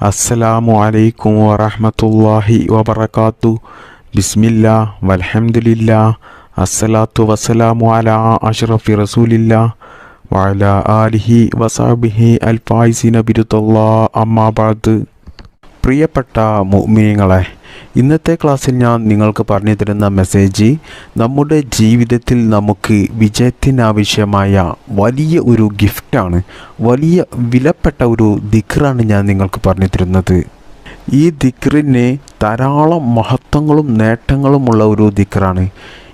അസ്സലാമു അലൈക്കും വറഹ്മത്തുള്ളാഹി വബർക്കാത്തു ബിസ്മില്ല വലഹമുല്ല അസ്സലാത്തു വസ്സലാമു അലാ അഷ്റഫി റസൂലില്ല വഅല ആലിഹി വസാബിഹി അൽ ഫായിസിന ബിരുദല്ലാ അമ്മാ ബഅദ് പ്രിയപ്പെട്ട മുഅ്മിനീങ്ങളെ ഇന്നത്തെ ക്ലാസ്സിൽ ഞാൻ നിങ്ങൾക്ക് പറഞ്ഞു തരുന്ന മെസ്സേജ് നമ്മുടെ ജീവിതത്തിൽ നമുക്ക് വിജയത്തിനാവശ്യമായ വലിയ ഒരു ഗിഫ്റ്റാണ് വലിയ വിലപ്പെട്ട ഒരു ദിക്റാണ് ഞാൻ നിങ്ങൾക്ക് പറഞ്ഞു തരുന്നത്. ഈ ദിക്റിന് ധാരാളം മഹത്വങ്ങളും നേട്ടങ്ങളുമുള്ള ഒരു ദിക്റാണ്.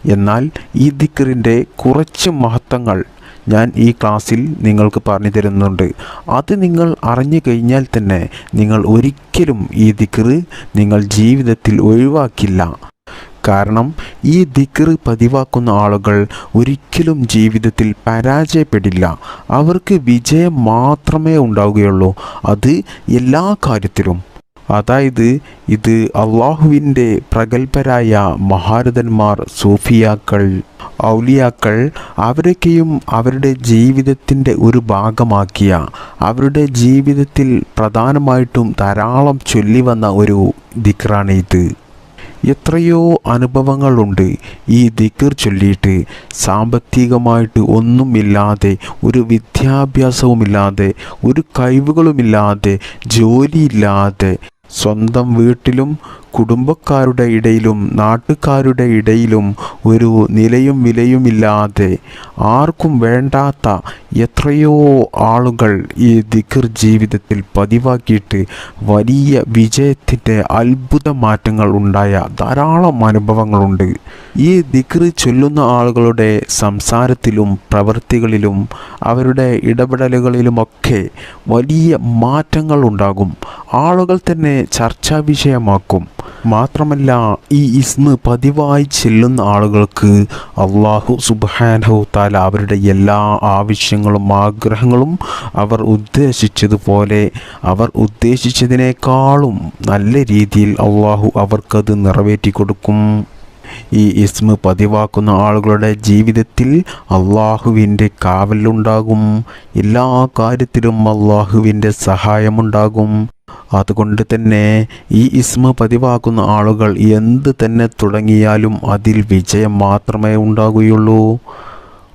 എന്നാൽ ഈ ദിക്റിന്റെ കുറച്ച് മഹത്വങ്ങൾ ഞാൻ ഈ ക്ലാസ്സിൽ നിങ്ങൾക്ക് പറഞ്ഞു തരുന്നുണ്ട്. അത് നിങ്ങൾ അറിഞ്ഞു കഴിഞ്ഞാൽ തന്നെ നിങ്ങൾ ഒരിക്കലും ഈ ദിക്റ് നിങ്ങൾ ജീവിതത്തിൽ ഒഴിവാക്കില്ല. കാരണം ഈ ദിക്റ് പതിവാക്കുന്ന ആളുകൾ ഒരിക്കലും ജീവിതത്തിൽ പരാജയപ്പെടില്ല. അവർക്ക് വിജയം മാത്രമേ ഉണ്ടാവുകയുള്ളൂ. അത് എല്ലാ കാര്യത്തിലും. അതായത് ഇത് അള്ളാഹുവിന്റെ പ്രഗത്ഭരായ മഹാരഥന്മാർ സൂഫിയാക്കൾ ഔലിയാക്കൾ അവരൊക്കെയും അവരുടെ ജീവിതത്തിന്റെ ഒരു ഭാഗമാക്കിയ അവരുടെ ജീവിതത്തിൽ പ്രധാനമായിട്ടും ധാരാളം ചൊല്ലി വന്ന ഒരു ദിക്റാണ് ഇത്. എത്രയോ അനുഭവങ്ങളുണ്ട്. ഈ ദിക്കർ ചൊല്ലിയിട്ട് സാമ്പത്തികമായിട്ട് ഒന്നുമില്ലാതെ ഒരു വിദ്യാഭ്യാസവുമില്ലാതെ ഒരു കഴിവുകളുമില്ലാതെ ജോലിയില്ലാതെ സ്വന്തം വീട്ടിലും കുടുംബക്കാരുടെ ഇടയിലും നാട്ടുകാരുടെ ഇടയിലും ഒരു നിലയും വിലയുമില്ലാതെ ആർക്കും വേണ്ടാത്ത എത്രയോ ആളുകൾ ഈ ദിഖിർ ജീവിതത്തിൽ പതിവാക്കിയിട്ട് വലിയ വിജയത്തിന്റെ അത്ഭുത മാറ്റങ്ങൾ ഉണ്ടായ ധാരാളം അനുഭവങ്ങളുണ്ട്. ഈ ദിഖിർ ചൊല്ലുന്ന ആളുകളുടെ സംസാരത്തിലും പ്രവൃത്തികളിലും അവരുടെ ഇടപെടലുകളിലുമൊക്കെ വലിയ മാറ്റങ്ങൾ ഉണ്ടാകും. ആളുകൾ തന്നെ ചർച്ചാ വിഷയമാക്കും മാത്രമല്ല ഈ ഇസ്മ പതിവായി ചെല്ലുന്ന ആളുകൾക്ക് അള്ളാഹു സുബാനഹു താല അവരുടെ എല്ലാ ആവശ്യങ്ങളും ആഗ്രഹങ്ങളും അവർ ഉദ്ദേശിച്ചതുപോലെ അവർ ഉദ്ദേശിച്ചതിനേക്കാളും നല്ല രീതിയിൽ അള്ളാഹു അവർക്കത് നിറവേറ്റി കൊടുക്കും ഈ ഇസ്മ പതിവാക്കുന്ന ആളുകളുടെ ജീവിതത്തിൽ അള്ളാഹുവിന്റെ കാവലുണ്ടാകും. എല്ലാ കാര്യത്തിലും അള്ളാഹുവിന്റെ സഹായമുണ്ടാകും. അതുകൊണ്ട് തന്നെ ഈ ഇസ്മ പതിവാക്കുന്ന ആളുകൾ എന്ത് തന്നെ തുടങ്ങിയാലും അതിൽ വിജയം മാത്രമേ ഉണ്ടാകുകയുള്ളൂ.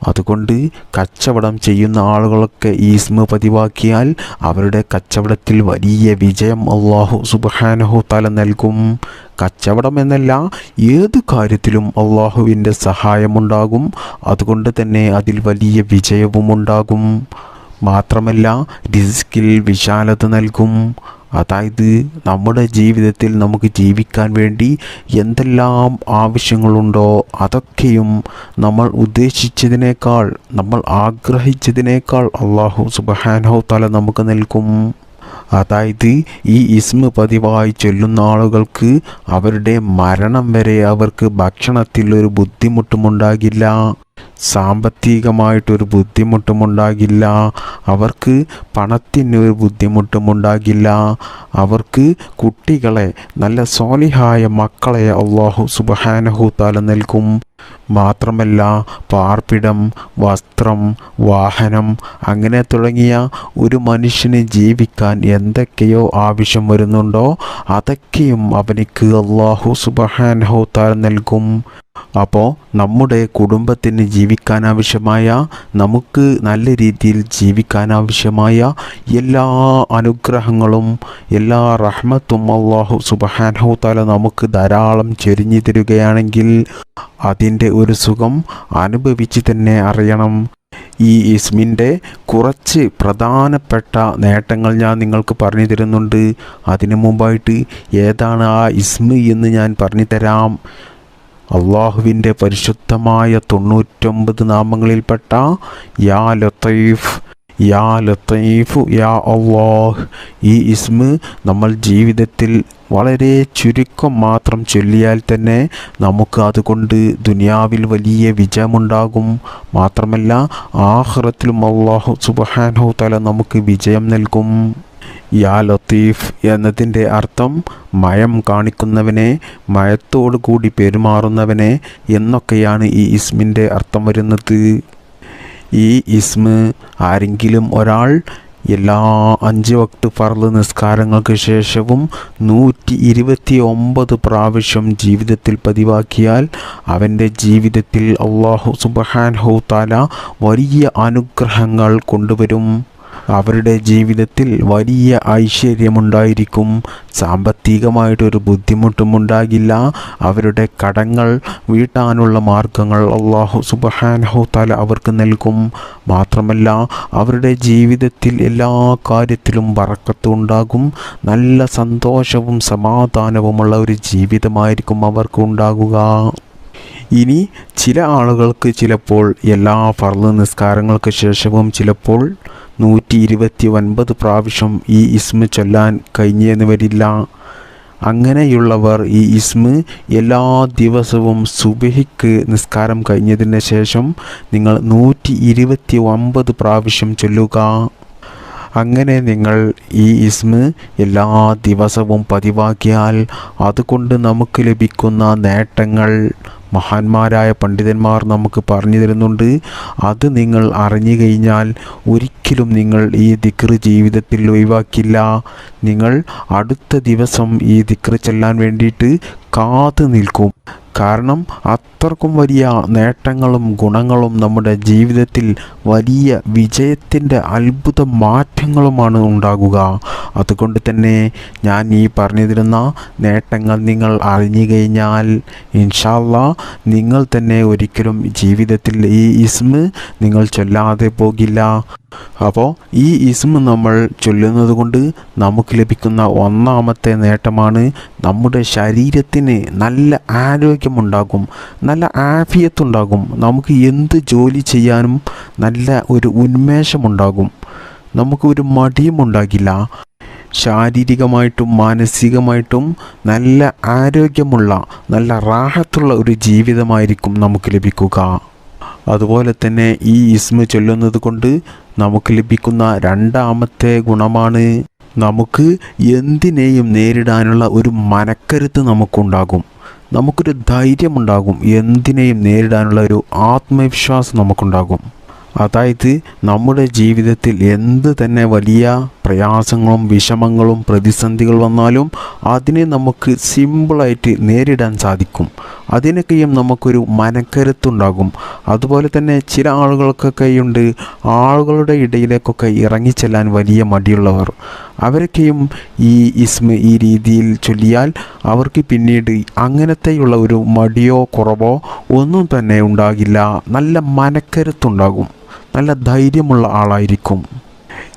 അതുകൊണ്ട് കച്ചവടം ചെയ്യുന്ന ആളുകളൊക്കെ ഈ ഇസ്മ പതിവാക്കിയാൽ അവരുടെ കച്ചവടത്തിൽ വലിയ വിജയം അള്ളാഹു സുബാനഹു തല നൽകും. കച്ചവടം എന്നല്ല ഏത് കാര്യത്തിലും അള്ളാഹുവിന്റെ സഹായമുണ്ടാകും. അതുകൊണ്ട് തന്നെ അതിൽ വലിയ വിജയവും ഉണ്ടാകും മാത്രമല്ല റിസ്കിൽ വിശാലത നൽകും. അതായത് നമ്മുടെ ജീവിതത്തിൽ നമുക്ക് ജീവിക്കാൻ വേണ്ടി എന്തെല്ലാം ആവശ്യങ്ങളുണ്ടോ അതൊക്കെയും നമ്മൾ ഉദ്ദേശിച്ചതിനേക്കാൾ നമ്മൾ ആഗ്രഹിച്ചതിനേക്കാൾ അള്ളാഹു സുബഹാനോ തല നമുക്ക് നൽകും. അതായത് ഈ ഇസ്മ പതിവായി ചൊല്ലുന്ന ആളുകൾക്ക് അവരുടെ മരണം വരെ അവർക്ക് ഭക്ഷണത്തിൽ ഒരു ബുദ്ധിമുട്ടുമുണ്ടാകില്ല. സാമ്പത്തികമായിട്ടൊരു ബുദ്ധിമുട്ടുമുണ്ടാകില്ല. അവർക്ക് പണത്തിന് ഒരു ബുദ്ധിമുട്ടുമുണ്ടാകില്ല. അവർക്ക് കുട്ടികളെ നല്ല സോലിഹായ മക്കളെ അള്ളാഹു സുബഹാനഹു താല നൽകും. മാത്രമല്ല പാർപ്പിടം വസ്ത്രം വാഹനം അങ്ങനെ തുടങ്ങിയ ഒരു മനുഷ്യന് ജീവിക്കാൻ എന്തൊക്കെയോ ആവശ്യം വരുന്നുണ്ടോ? അതൊക്കെയും അവനിക്ക് അള്ളാഹു സുബഹാനഹു താര നൽകും. അപ്പോൾ നമ്മുടെ കുടുംബത്തിന് ജീവിക്കാൻ ആവശ്യമായ നമുക്ക് നല്ല രീതിയിൽ ജീവിക്കാൻ ആവശ്യമായ എല്ലാ അനുഗ്രഹങ്ങളും എല്ലാ റഹ്മത്തും അള്ളാഹു സുബഹാനഹു താല നമുക്ക് ധാരാളം ചെരിഞ്ഞു തരികയാണെങ്കിൽ അതിന്റെ ഒരു സുഖം അനുഭവിച്ച് തന്നെ അറിയണം. ഈ ഇസ്മിന്റെ കുറച്ച് പ്രധാനപ്പെട്ട നേട്ടങ്ങൾ ഞാൻ നിങ്ങൾക്ക് പറഞ്ഞു തരുന്നുണ്ട്. അതിനു മുമ്പായിട്ട് ഏതാണ് ആ ഇസ്മ എന്ന് ഞാൻ പറഞ്ഞു തരാം. അള്ളാഹുവിന്റെ പരിശുദ്ധമായ തൊണ്ണൂറ്റൊമ്പത് നാമങ്ങളിൽപ്പെട്ട യാ ലത്തീഫ് യാ ലത്തീഫു യാ അള്ളാഹ് ഈ ഇസ്മ നമ്മൾ ജീവിതത്തിൽ വളരെ ചുരുക്കം മാത്രം ചൊല്ലിയാൽ തന്നെ നമുക്ക് അതുകൊണ്ട് ദുനിയാവിൽ വലിയ വിജയമുണ്ടാകും. മാത്രമല്ല ആഹ്റത്തിലും അള്ളാഹു സുബഹാനഹു തല നമുക്ക് വിജയം നൽകും. യാ ലത്തീഫ് എന്നതിന്റെ അർത്ഥം മയം കാണിക്കുന്നവനെ മയത്തോടു കൂടി പെരുമാറുന്നവനെ എന്നൊക്കെയാണ് ഈ ഇസ്മിന്റെ അർത്ഥം വരുന്നത്. ഈ ഇസ്മ് ആരെങ്കിലും ഒരാൾ എല്ലാ അഞ്ച് വക്ത് ഫർദ് നിസ്കാരങ്ങൾക്ക് ശേഷവും നൂറ്റി ഇരുപത്തി ഒമ്പത് പ്രാവശ്യം ജീവിതത്തിൽ പതിവാക്കിയാൽ അവന്റെ ജീവിതത്തിൽ അള്ളാഹു സുബഹാൻഹു താല വലിയ അനുഗ്രഹങ്ങൾ കൊണ്ടുവരും. അവരുടെ ജീവിതത്തിൽ വലിയ ഐശ്വര്യമുണ്ടായിരിക്കും. സാമ്പത്തികമായിട്ടൊരു ബുദ്ധിമുട്ടും ഉണ്ടാകില്ല അവരുടെ കടങ്ങൾ വീട്ടാനുള്ള മാർഗങ്ങൾ അള്ളാഹു സുബഹാനഹു താല അവർക്ക് നൽകും. മാത്രമല്ല അവരുടെ ജീവിതത്തിൽ എല്ലാ കാര്യത്തിലും വറക്കത്തും ഉണ്ടാകും. നല്ല സന്തോഷവും സമാധാനവുമുള്ള ഒരു ജീവിതമായിരിക്കും അവർക്ക് ഉണ്ടാകുക. ഇനി ചില ആളുകൾക്ക് ചിലപ്പോൾ എല്ലാ ഫർദ് നിസ്കാരങ്ങൾക്ക് ശേഷവും ചിലപ്പോൾ നൂറ്റി ഇരുപത്തി ഒൻപത് പ്രാവശ്യം ഈ ഇസ്മ ചൊല്ലാൻ കഴിഞ്ഞെന്ന് വരില്ല അങ്ങനെയുള്ളവർ ഈ ഇസ്മ എല്ലാ ദിവസവും സുബഹിക്ക് നിസ്കാരം കഴിഞ്ഞതിന് ശേഷം നിങ്ങൾ നൂറ്റി ഇരുപത്തി ഒമ്പത് പ്രാവശ്യം ചൊല്ലുക. അങ്ങനെ നിങ്ങൾ ഈ ഇസ്മ എല്ലാ ദിവസവും പതിവാക്കിയാൽ അതുകൊണ്ട് നമുക്ക് ലഭിക്കുന്ന നേട്ടങ്ങൾ മഹാന്മാരായ പണ്ഡിതന്മാർ നമുക്ക് പറഞ്ഞു തരുന്നുണ്ട്. അത് നിങ്ങൾ അറിഞ്ഞു കഴിഞ്ഞാൽ ഒരിക്കലും നിങ്ങൾ ഈ ദിക്ർ ജീവിതത്തിൽ ഒഴിവാക്കില്ല. നിങ്ങൾ അടുത്ത ദിവസം ഈ ദിക്ർ ചെല്ലാൻ വേണ്ടിയിട്ട് കാത്തു നിൽക്കും. കാരണം അത്രക്കും വലിയ നേട്ടങ്ങളും ഗുണങ്ങളും നമ്മുടെ ജീവിതത്തിൽ വലിയ വിജയത്തിന്റെ അത്ഭുത മാറ്റങ്ങളുമാണ് ഉണ്ടാകുക. അതുകൊണ്ട് തന്നെ ഞാൻ ഈ പറഞ്ഞു തരുന്ന നേട്ടങ്ങൾ നിങ്ങൾ അറിഞ്ഞു കഴിഞ്ഞാൽ ഇൻഷാല്ല നിങ്ങൾ തന്നെ ഒരിക്കലും ജീവിതത്തിൽ ഈ ഇസ്മ നിങ്ങൾ ചൊല്ലാതെ പോകില്ല. അപ്പോൾ ഈ ഇസ്മ നമ്മൾ ചൊല്ലുന്നത് കൊണ്ട് നമുക്ക് ലഭിക്കുന്ന ഒന്നാമത്തെ നേട്ടമാണ് നമ്മുടെ ശരീരത്തിന് നല്ല ആരോഗ്യമുണ്ടാകും നല്ല ആഫിയത്തുണ്ടാകും. നമുക്ക് എന്ത് ജോലി ചെയ്യാനും നല്ല ഒരു ഉന്മേഷമുണ്ടാകും. നമുക്ക് ഒരു മടിയും ഉണ്ടാകില്ല ശാരീരികമായിട്ടും മാനസികമായിട്ടും നല്ല ആരോഗ്യമുള്ള നല്ല റാഹത്തുള്ള ഒരു ജീവിതമായിരിക്കും നമുക്ക് ലഭിക്കുക. അതുപോലെ തന്നെ ഈ ഇസ്മ ചൊല്ലുന്നത് കൊണ്ട് നമുക്ക് ലഭിക്കുന്ന രണ്ടാമത്തെ ഗുണമാണ് നമുക്ക് എന്തിനേയും നേരിടാനുള്ള ഒരു മനക്കരുത്ത് നമുക്കുണ്ടാകും. നമുക്കൊരു ധൈര്യമുണ്ടാകും. എന്തിനേയും നേരിടാനുള്ള ഒരു ആത്മവിശ്വാസം നമുക്കുണ്ടാകും. അതായത് നമ്മുടെ ജീവിതത്തിൽ എന്ത് തന്നെ വലിയ പ്രയാസങ്ങളും വിഷമങ്ങളും പ്രതിസന്ധികൾ വന്നാലും അതിനെ നമുക്ക് സിമ്പിളായിട്ട് നേരിടാൻ സാധിക്കും. അതിനൊക്കെയും നമുക്കൊരു മനക്കരുത്തുണ്ടാകും. അതുപോലെ തന്നെ ചില ആളുകൾക്കൊക്കെയുണ്ട് ആളുകളുടെ ഇടയിലേക്കൊക്കെ ഇറങ്ങിച്ചെല്ലാൻ വലിയ മടിയുള്ളവർ. അവരൊക്കെയും ഈ ഇസ്മ ഈ രീതിയിൽ ചൊല്ലിയാൽ അവർക്ക് പിന്നീട് അങ്ങനത്തെയുള്ള ഒരു മടിയോ കുറവോ ഒന്നും തന്നെ ഉണ്ടാകില്ല. നല്ല മനക്കരുത്തുണ്ടാകും. നല്ല ധൈര്യമുള്ള ആളായിരിക്കും.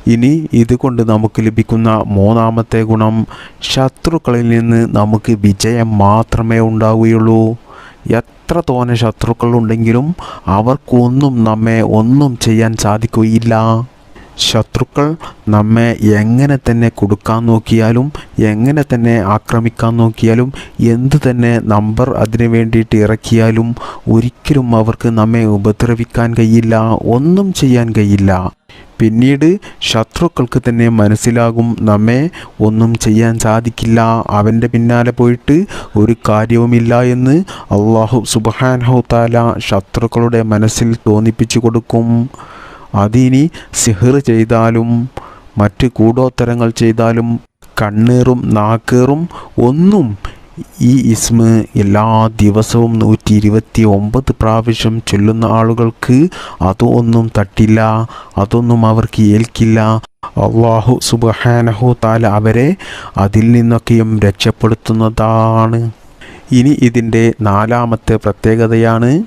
ഇനി ഇതുകൊണ്ട് നമുക്ക് ലഭിക്കുന്ന മൂന്നാമത്തെ ഗുണം ശത്രുക്കളിൽ നിന്ന് നമുക്ക് വിജയം മാത്രമേ ഉണ്ടാവുകയുള്ളൂ. എത്ര തോനെ ശത്രുക്കൾ ഉണ്ടെങ്കിലും അവർക്കൊന്നും നമ്മെ ഒന്നും ചെയ്യാൻ സാധിക്കുകയില്ല. ശത്രുക്കൾ നമ്മെ എങ്ങനെ തന്നെ കൊടുക്കാൻ നോക്കിയാലും എങ്ങനെ തന്നെ ആക്രമിക്കാൻ നോക്കിയാലും എന്തു തന്നെ നമ്പർ അതിനു വേണ്ടിയിട്ട് ഇറക്കിയാലും ഒരിക്കലും അവർക്ക് നമ്മെ ഉപദ്രവിക്കാൻ കഴിയില്ല ഒന്നും ചെയ്യാൻ കഴിയില്ല. പിന്നീട് ശത്രുക്കൾക്ക് തന്നെ മനസ്സിലാകും നമ്മെ ഒന്നും ചെയ്യാൻ സാധിക്കില്ല. അവന്റെ പിന്നാലെ പോയിട്ട് ഒരു കാര്യവുമില്ല എന്ന് അള്ളാഹു സുബാൻഹുത്താല ശത്രുക്കളുടെ മനസ്സിൽ തോന്നിപ്പിച്ചു കൊടുക്കും. അതിനി സിഹർ ചെയ്താലും മറ്റ് കൂടോത്തരങ്ങൾ ചെയ്താലും കണ്ണീറും നാക്കേറും ഒന്നും ഈ ഇസ്മ എല്ലാ ദിവസവും നൂറ്റി ഇരുപത്തി ഒമ്പത് പ്രാവശ്യം ചൊല്ലുന്ന ആളുകൾക്ക് അതൊന്നും തട്ടില്ല അതൊന്നും അവർക്ക് ഏൽക്കില്ല. അള്ളാഹു സുബഹാനഹു താല അവരെ അതിൽ നിന്നൊക്കെയും രക്ഷപ്പെടുത്തുന്നതാണ്. ഇനി ഇതിന്റെ നാലാമത്തെ പ്രത്യേകതയാണ്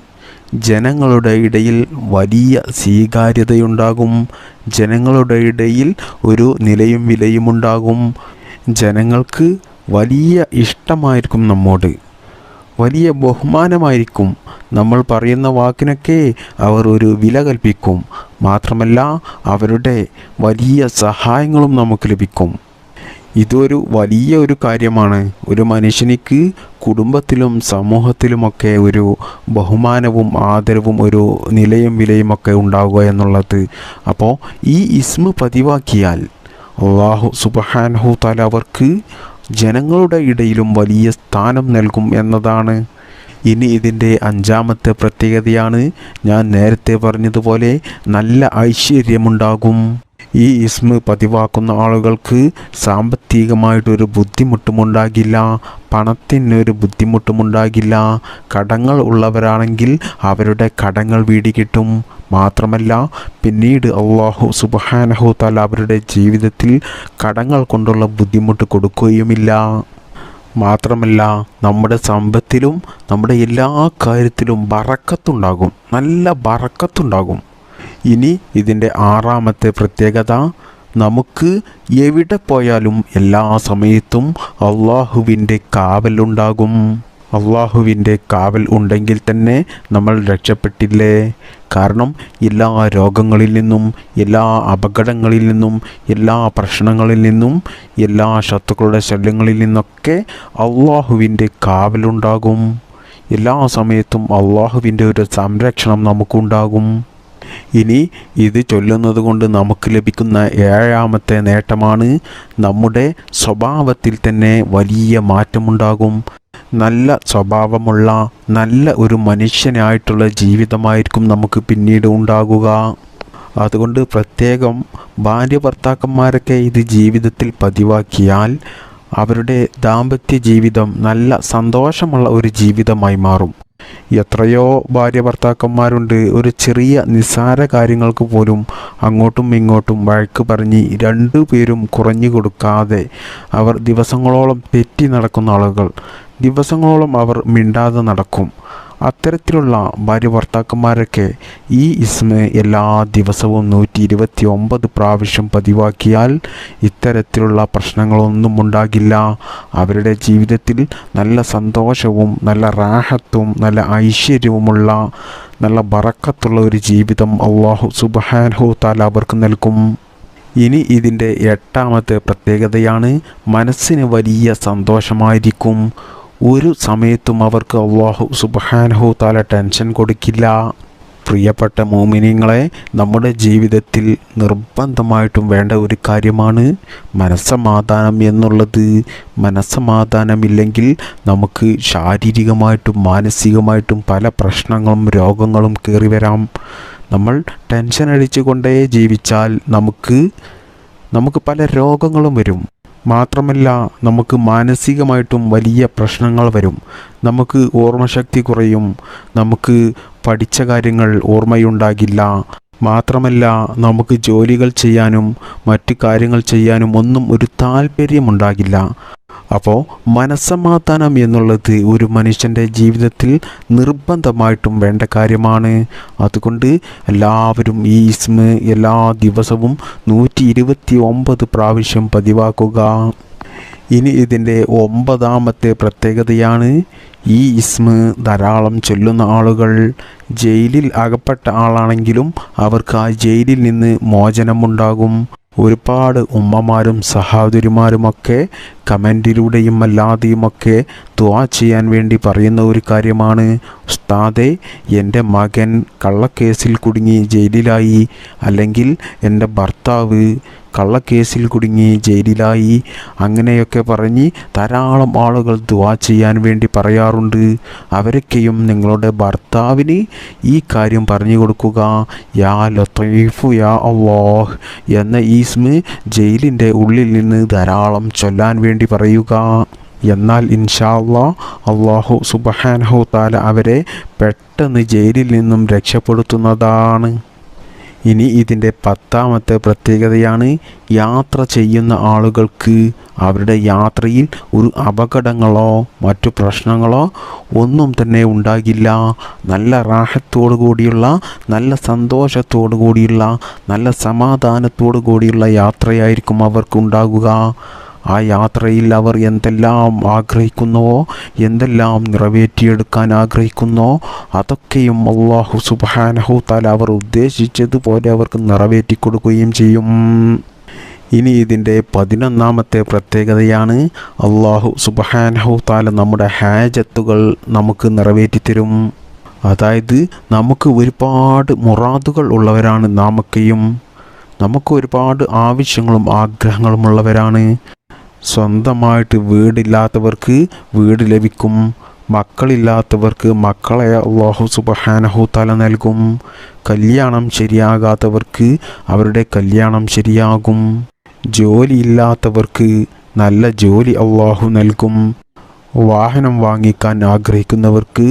ജനങ്ങളുടെ ഇടയിൽ വലിയ സ്വീകാര്യതയുണ്ടാകും. ജനങ്ങളുടെ ഇടയിൽ ഒരു നിലയും വിലയുമുണ്ടാകും. ജനങ്ങൾക്ക് വലിയ ഇഷ്ടമായിരിക്കും നമ്മോട്. വലിയ ബഹുമാനമായിരിക്കും നമ്മൾ പറയുന്ന വാക്കിനൊക്കെ അവർ ഒരു വില കൽപ്പിക്കും. മാത്രമല്ല അവരുടെ വലിയ സഹായങ്ങളും നമുക്ക് ലഭിക്കും. ഇതൊരു വലിയ ഒരു കാര്യമാണ്. ഒരു മനുഷ്യനിക്ക് കുടുംബത്തിലും സമൂഹത്തിലുമൊക്കെ ഒരു ബഹുമാനവും ആദരവും ഒരു നിലയും വിലയും ഒക്കെ ഉണ്ടാവുക എന്നുള്ളത്. അപ്പോൾ ഈ ഇസ്മ പതിവാക്കിയാൽ അള്ളാഹു സുബഹാൻഹു താല അവർക്ക് ജനങ്ങളുടെ ഇടയിലും വലിയ സ്ഥാനം നൽകും എന്നതാണ് ഇനി ഇതിന്റെ അഞ്ചാമത്തെ പ്രത്യേകതയാണ്. ഞാൻ നേരത്തെ പറഞ്ഞതുപോലെ നല്ല ഐശ്വര്യമുണ്ടാകും. ഈ ഇസ്മ പതിവാക്കുന്ന ആളുകൾക്ക് സാമ്പത്തികമായിട്ടൊരു ബുദ്ധിമുട്ടുമുണ്ടാകില്ല പണത്തിനൊരു ബുദ്ധിമുട്ടുമുണ്ടാകില്ല. കടങ്ങൾ ഉള്ളവരാണെങ്കിൽ അവരുടെ കടങ്ങൾ വീടി കിട്ടും. മാത്രമല്ല പിന്നീട് അള്ളാഹു സുബഹാനഹു താല അവരുടെ ജീവിതത്തിൽ കടങ്ങൾ കൊണ്ടുള്ള ബുദ്ധിമുട്ട് കൊടുക്കുകയുമില്ല. മാത്രമല്ല നമ്മുടെ സമ്പത്തിലും നമ്മുടെ എല്ലാ കാര്യത്തിലും ബറക്കത്തുണ്ടാകും. നല്ല ബറക്കത്തുണ്ടാകും. ഇനി ഇതിന്റെ ആറാമത്തെ പ്രത്യേകത നമുക്ക് എവിടെ പോയാലും എല്ലാ സമയത്തും അള്ളാഹുവിന്റെ കാവലുണ്ടാകും. അള്ളാഹുവിന്റെ കാവൽ ഉണ്ടെങ്കിൽ തന്നെ നമ്മൾ രക്ഷപ്പെട്ടില്ലേ? കാരണം എല്ലാ രോഗങ്ങളിൽ നിന്നും എല്ലാ അപകടങ്ങളിൽ നിന്നും എല്ലാ പ്രശ്നങ്ങളിൽ നിന്നും എല്ലാ ശത്രുക്കളുടെ ശല്യങ്ങളിൽ നിന്നൊക്കെ അള്ളാഹുവിന്റെ കാവലുണ്ടാകും. എല്ലാ സമയത്തും അള്ളാഹുവിന്റെ ഒരു സംരക്ഷണം നമുക്കുണ്ടാകും. ഇനി ഇത് ചൊല്ലുന്നത് കൊണ്ട് നമുക്ക് ലഭിക്കുന്ന ഏഴാമത്തെ നേട്ടമാണ് നമ്മുടെ സ്വഭാവത്തിൽ തന്നെ വലിയ മാറ്റമുണ്ടാകും. നല്ല സ്വഭാവമുള്ള നല്ല ഒരു മനുഷ്യനായിട്ടുള്ള ജീവിതമായിരിക്കും നമുക്ക് പിന്നീട് ഉണ്ടാകുക. അതുകൊണ്ട് പ്രത്യേകം ഭാര്യ ഭർത്താക്കന്മാരൊക്കെ ഇത് ജീവിതത്തിൽ പതിവാക്കിയാൽ അവരുടെ ദാമ്പത്യ ജീവിതം നല്ല സന്തോഷമുള്ള ഒരു ജീവിതമായി മാറും. എത്രയോ ഭാര്യ ഭർത്താക്കന്മാരുണ്ട് ഒരു ചെറിയ നിസ്സാര കാര്യങ്ങൾക്ക് പോലും അങ്ങോട്ടും ഇങ്ങോട്ടും വഴക്ക് പറഞ്ഞ് രണ്ടു പേരും കുറഞ്ഞു കൊടുക്കാതെ അവർ ദിവസങ്ങളോളം തെറ്റി നടക്കുന്ന ആളുകൾ. ദിവസങ്ങളോളം അവർ മിണ്ടാതെ നടക്കും. അത്തരത്തിലുള്ള ഭാര്യ ഭർത്താക്കന്മാരൊക്കെ ഈ ഇസ്മ എല്ലാ ദിവസവും നൂറ്റി ഇരുപത്തി ഒമ്പത് പ്രാവശ്യം പതിവാക്കിയാൽ ഇത്തരത്തിലുള്ള പ്രശ്നങ്ങളൊന്നും ഉണ്ടാകില്ല. അവരുടെ ജീവിതത്തിൽ നല്ല സന്തോഷവും നല്ല റാഹത്തും നല്ല ഐശ്വര്യവുമുള്ള നല്ല ബറക്കത്തുള്ള ഒരു ജീവിതം അള്ളാഹു സുബാൻഹു താല അവർക്ക് നൽകും. ഇനി ഇതിന്റെ എട്ടാമത്തെ പ്രത്യേകതയാണ് മനസ്സിന് വലിയ സന്തോഷമായിരിക്കും. ഒരു സമയത്തും അവർക്ക് അള്ളാഹു സുബഹാനഹു താല ടെൻഷൻ കൊടുക്കില്ല. പ്രിയപ്പെട്ട മോമിനിങ്ങളെ നമ്മുടെ ജീവിതത്തിൽ നിർബന്ധമായിട്ടും വേണ്ട ഒരു കാര്യമാണ് മനസ്സമാധാനം എന്നുള്ളത്. മനസ്സമാധാനമില്ലെങ്കിൽ നമുക്ക് ശാരീരികമായിട്ടും മാനസികമായിട്ടും പല പ്രശ്നങ്ങളും രോഗങ്ങളും കയറി വരാം. നമ്മൾ ടെൻഷൻ അടിച്ചുകൊണ്ടേ ജീവിച്ചാൽ നമുക്ക് നമുക്ക് പല രോഗങ്ങളും വരും. മാത്രമല്ല നമുക്ക് മാനസികമായിട്ടും വലിയ പ്രശ്നങ്ങൾ വരും. നമുക്ക് ഓർമ്മശക്തി കുറയും. നമുക്ക് പഠിച്ച കാര്യങ്ങൾ ഓർമ്മയുണ്ടാകില്ല. മാത്രമല്ല നമുക്ക് ജോലികൾ ചെയ്യാനും മറ്റു കാര്യങ്ങൾ ചെയ്യാനും ഒന്നും ഒരു താല്പര്യമുണ്ടാകില്ല. അപ്പോൾ മനസ്സമാധാനം എന്നുള്ളത് ഒരു മനുഷ്യന്റെ ജീവിതത്തിൽ നിർബന്ധമായിട്ടും വേണ്ട കാര്യമാണ്. അതുകൊണ്ട് എല്ലാവരും ഈ ഇസ്മ എല്ലാ ദിവസവും നൂറ്റി പ്രാവശ്യം പതിവാക്കുക. ഇനി ഇതിന്റെ ഒമ്പതാമത്തെ പ്രത്യേകതയാണ് ഈ ഇസ്മ ധാരാളം ചൊല്ലുന്ന ആളുകൾ. ജയിലിൽ അകപ്പെട്ട ആളാണെങ്കിലും അവർക്ക് ആ ജയിലിൽ നിന്ന് മോചനമുണ്ടാകും. ഒരുപാട് ഉമ്മമാരും സഹോദരിമാരുമൊക്കെ കമന്റിലൂടെയും അല്ലാതെയുമൊക്കെ ദ്വാ ചെയ്യാൻ വേണ്ടി പറയുന്ന ഒരു കാര്യമാണ്. ഉസ്താദെ എന്റെ മകൻ കള്ളക്കേസിൽ കുടുങ്ങി ജയിലിലായി. അല്ലെങ്കിൽ എന്റെ ഭർത്താവ് കള്ളക്കേസിൽ കുടുങ്ങി ജയിലിലായി. അങ്ങനെയൊക്കെ പറഞ്ഞ് ധാരാളം ആളുകൾ ദ്വാ ചെയ്യാൻ വേണ്ടി പറയാറുണ്ട്. അവരൊക്കെയും നിങ്ങളുടെ ഭർത്താവിന് ഈ കാര്യം പറഞ്ഞു കൊടുക്കുക. യാ ലത്തീഫു യാ അള്ളാഹ് എന്ന ഈസ്മ് ജയിലിന്റെ ഉള്ളിൽ നിന്ന് ധാരാളം ചൊല്ലാൻ വേണ്ടി പറയുക. എന്നാൽ ഇൻഷാല്ലാ അള്ളാഹു സുബഹാനഹു താല അവരെ പെട്ടെന്ന് ജയിലിൽ നിന്നും രക്ഷപ്പെടുത്തുന്നതാണ്. ഇനി ഇതിന്റെ പത്താമത്തെ പ്രത്യേകതയാണ് യാത്ര ചെയ്യുന്ന ആളുകൾക്ക് അവരുടെ യാത്രയിൽ ഒരു അപകടങ്ങളോ മറ്റു പ്രശ്നങ്ങളോ ഒന്നും തന്നെ ഉണ്ടാകില്ല. നല്ല റാഹത്തോടു കൂടിയുള്ള നല്ല സന്തോഷത്തോടു കൂടിയുള്ള നല്ല സമാധാനത്തോടു കൂടിയുള്ള യാത്രയായിരിക്കും അവർക്കുണ്ടാകുക. ആ യാത്രയിൽ അവർ എന്തെല്ലാം ആഗ്രഹിക്കുന്നുവോ എന്തെല്ലാം നിറവേറ്റിയെടുക്കാൻ ആഗ്രഹിക്കുന്നോ അതൊക്കെയും അള്ളാഹു സുബാനഹു താല അവർ ഉദ്ദേശിച്ചതുപോലെ അവർക്ക് നിറവേറ്റി കൊടുക്കുകയും ചെയ്യും. ഇനി ഇതിന്റെ പതിനൊന്നാമത്തെ പ്രത്യേകതയാണ് അള്ളാഹു സുബഹാനഹു താല നമ്മുടെ ഹാജത്തുകൾ നമുക്ക് നിറവേറ്റിത്തരും. അതായത് നമുക്ക് ഒരുപാട് മുറാദുകൾ ഉള്ളവരാണ് നാമൊക്കെയും. നമുക്ക് ഒരുപാട് ആവശ്യങ്ങളും ആഗ്രഹങ്ങളും ഉള്ളവരാണ്. സ്വന്തമായിട്ട് വീടില്ലാത്തവർക്ക് വീട് ലഭിക്കും. മക്കളില്ലാത്തവർക്ക് മക്കളെ അള്ളാഹു സുബഹാനഹു തല നൽകും. കല്യാണം ശരിയാകാത്തവർക്ക് അവരുടെ കല്യാണം ശരിയാകും. ജോലിയില്ലാത്തവർക്ക് നല്ല ജോലി അള്ളാഹു നൽകും. വാഹനം വാങ്ങിക്കാൻ ആഗ്രഹിക്കുന്നവർക്ക്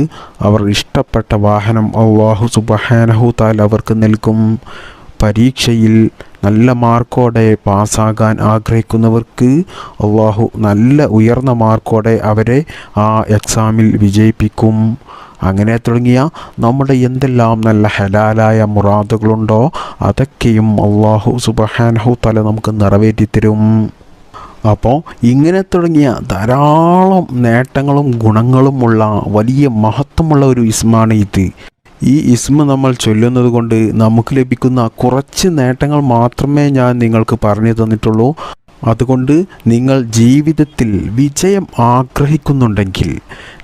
അവർ ഇഷ്ടപ്പെട്ട വാഹനം അള്ളാഹു സുബഹാനഹു താൽ അവർക്ക് നൽകും. പരീക്ഷയിൽ നല്ല മാർക്കോടെ പാസ്സാകാൻ ആഗ്രഹിക്കുന്നവർക്ക് അള്ളാഹു നല്ല ഉയർന്ന മാർക്കോടെ അവരെ ആ എക്സാമിൽ വിജയിപ്പിക്കും. അങ്ങനെ തുടങ്ങിയ നമ്മുടെ എന്തെല്ലാം നല്ല ഹലാലായ മുറാദുകളുണ്ടോ അതൊക്കെയും അള്ളാഹു സുബഹാനഹു തല നമുക്ക് നിറവേറ്റിത്തരും അപ്പോൾ ഇങ്ങനെ തുടങ്ങിയ ധാരാളം നേട്ടങ്ങളും ഗുണങ്ങളുമുള്ള വലിയ മഹത്വമുള്ള ഒരു ഇസ്മാണ് ഇത്. ഈ ഇസ്മ നമ്മൾ ചൊല്ലുന്നത് കൊണ്ട് നമുക്ക് ലഭിക്കുന്ന കുറച്ച് നേട്ടങ്ങൾ മാത്രമേ ഞാൻ നിങ്ങൾക്ക് പറഞ്ഞു തന്നിട്ടുള്ളൂ. അതുകൊണ്ട് നിങ്ങൾ ജീവിതത്തിൽ വിജയം ആഗ്രഹിക്കുന്നുണ്ടെങ്കിൽ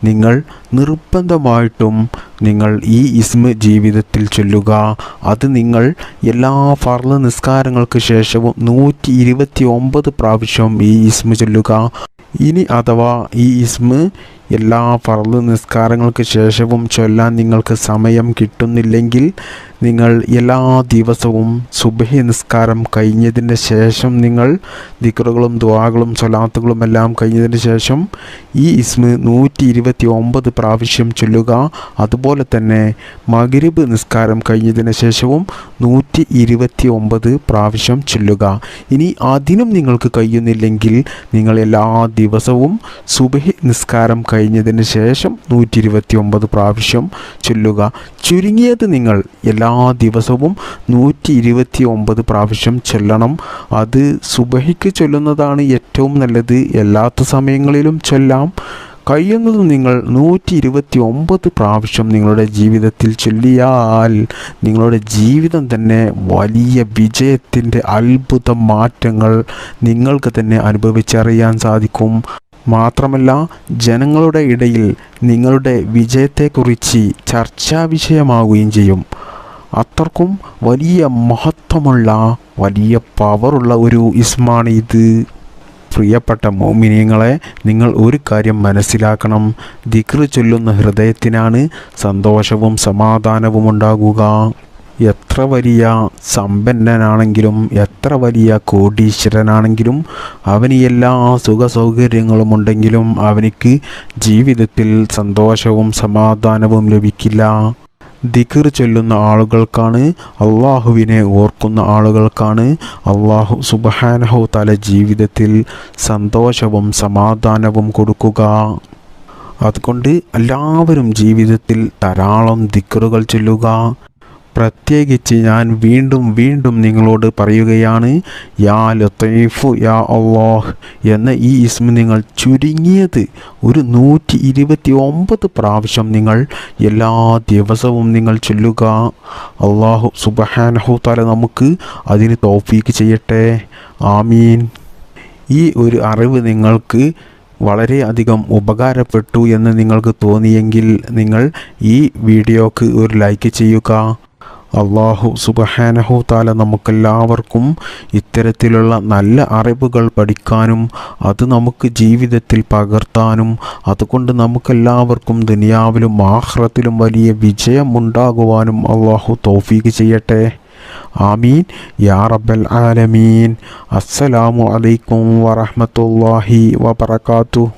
നിങ്ങൾ നിർബന്ധമായിട്ടും നിങ്ങൾ ഈ ഇസ്മ ജീവിതത്തിൽ ചൊല്ലുക. അത് നിങ്ങൾ എല്ലാ ഫർൾ നിസ്കാരങ്ങൾക്ക് ശേഷവും നൂറ്റി ഇരുപത്തി ഒമ്പത് പ്രാവശ്യം ഈ ഇസ്മ ചൊല്ലുക. ഇനി അഥവാ ഈ ഇസ്മ എല്ലാ ഫർൾ നിസ്കാരങ്ങൾക്ക് ശേഷവും ചൊല്ലാൻ നിങ്ങൾക്ക് സമയം കിട്ടുന്നില്ലെങ്കിൽ നിങ്ങൾ എല്ലാ ദിവസവും സുബഹി നിസ്കാരം കഴിഞ്ഞതിന് ശേഷം നിങ്ങൾ ദിക്റുകളും ദ്വാകളും സ്വലാത്തുകളും എല്ലാം കഴിഞ്ഞതിന് ശേഷം ഈ ഇസ്മ നൂറ്റി ഇരുപത്തി ഒമ്പത് പ്രാവശ്യം ചൊല്ലുക. അതുപോലെ തന്നെ മകരിബ് നിസ്കാരം കഴിഞ്ഞതിന് ശേഷവും നൂറ്റി ഇരുപത്തി ഒമ്പത് പ്രാവശ്യം ചൊല്ലുക. ഇനി അതിനും നിങ്ങൾക്ക് കഴിയുന്നില്ലെങ്കിൽ നിങ്ങൾ എല്ലാ ദിവസവും സുബഹി നിസ്കാരം കഴിഞ്ഞതിന് ശേഷം നൂറ്റി ഇരുപത്തി ഒമ്പത് പ്രാവശ്യം ചൊല്ലുക. ചുരുങ്ങിയത് നിങ്ങൾ എല്ലാ ദിവസവും നൂറ്റി ഇരുപത്തി ഒമ്പത് പ്രാവശ്യം ചൊല്ലണം. അത് സുബഹിക്ക് ചൊല്ലുന്നതാണ് ഏറ്റവും നല്ലത്. എല്ലാത്ത സമയങ്ങളിലും ചൊല്ലാം. കഴിയുന്നത് നിങ്ങൾ നൂറ്റി ഇരുപത്തി ഒമ്പത് പ്രാവശ്യം നിങ്ങളുടെ ജീവിതത്തിൽ ചൊല്ലിയാൽ നിങ്ങളുടെ ജീവിതം തന്നെ വലിയ വിജയത്തിന്റെ അത്ഭുത മാറ്റങ്ങൾ നിങ്ങൾക്ക് തന്നെ അനുഭവിച്ചറിയാൻ സാധിക്കും. മാത്രമല്ല ജനങ്ങളുടെ ഇടയിൽ നിങ്ങളുടെ വിജയത്തെക്കുറിച്ച് ചർച്ചാ വിഷയമാവുകയും ചെയ്യും. അത്രക്കും വലിയ മഹത്വമുള്ള വലിയ പവറുള്ള ഒരു ഇസ്മാണ് ഇത് പ്രിയപ്പെട്ട മോമിനിയങ്ങളെ നിങ്ങൾ ഒരു കാര്യം മനസ്സിലാക്കണം. ദിക്റ് ചൊല്ലുന്ന ഹൃദയത്തിനാണ് സന്തോഷവും സമാധാനവും ഉണ്ടാകുക. എത്ര വലിയ സമ്പന്നനാണെങ്കിലും എത്ര വലിയ കോടീശ്വരനാണെങ്കിലും അവന് എല്ലാ സുഖ സൗകര്യങ്ങളും ഉണ്ടെങ്കിലും അവനിക്ക് ജീവിതത്തിൽ സന്തോഷവും സമാധാനവും ലഭിക്കില്ല. ദിക്ർ ചൊല്ലുന്ന ആളുകൾക്കാണ് അള്ളാഹുവിനെ ഓർക്കുന്ന ആളുകൾക്കാണ് അള്ളാഹു സുബഹാനഹു തല ജീവിതത്തിൽ സന്തോഷവും സമാധാനവും കൊടുക്കുക. അതുകൊണ്ട് എല്ലാവരും ജീവിതത്തിൽ ധാരാളം ദിക്കറുകൾ ചൊല്ലുക. പ്രത്യേകിച്ച് ഞാൻ വീണ്ടും വീണ്ടും നിങ്ങളോട് പറയുകയാണ് യാ ലത്തീഫു യാ അള്ളാഹ് എന്ന ഈ ഇസ്മ നിങ്ങൾ ചുരുങ്ങിയത് ഒരു നൂറ്റി ഇരുപത്തി ഒമ്പത് പ്രാവശ്യം നിങ്ങൾ എല്ലാ ദിവസവും നിങ്ങൾ ചൊല്ലുക. അള്ളാഹു സുബഹാനഹു തല നമുക്ക് അതിന് തോഫീക്ക് ചെയ്യട്ടെ. ആമീൻ. ഈ ഒരു അറിവ് നിങ്ങൾക്ക് വളരെയധികം ഉപകാരപ്പെട്ടു എന്ന് നിങ്ങൾക്ക് തോന്നിയെങ്കിൽ നിങ്ങൾ ഈ വീഡിയോക്ക് ഒരു ലൈക്ക് ചെയ്യുക. അള്ളാഹു സുബഹാനഹു താല നമുക്കെല്ലാവർക്കും ഇത്തരത്തിലുള്ള നല്ല അറിവുകൾ പഠിക്കാനും അത് നമുക്ക് ജീവിതത്തിൽ പകർത്താനും അതുകൊണ്ട് നമുക്കെല്ലാവർക്കും ദുനിയാവിലും ആഹ്റത്തിലും വലിയ വിജയമുണ്ടാകുവാനും അള്ളാഹു തോഫീക്ക് ചെയ്യട്ടെ. ആമീൻ. യാ റബ്ബൽ ആലമീൻ. അസ്സലാമു അലൈക്കും വറഹ്മത്തുള്ളാഹി വബറകാതുഹു.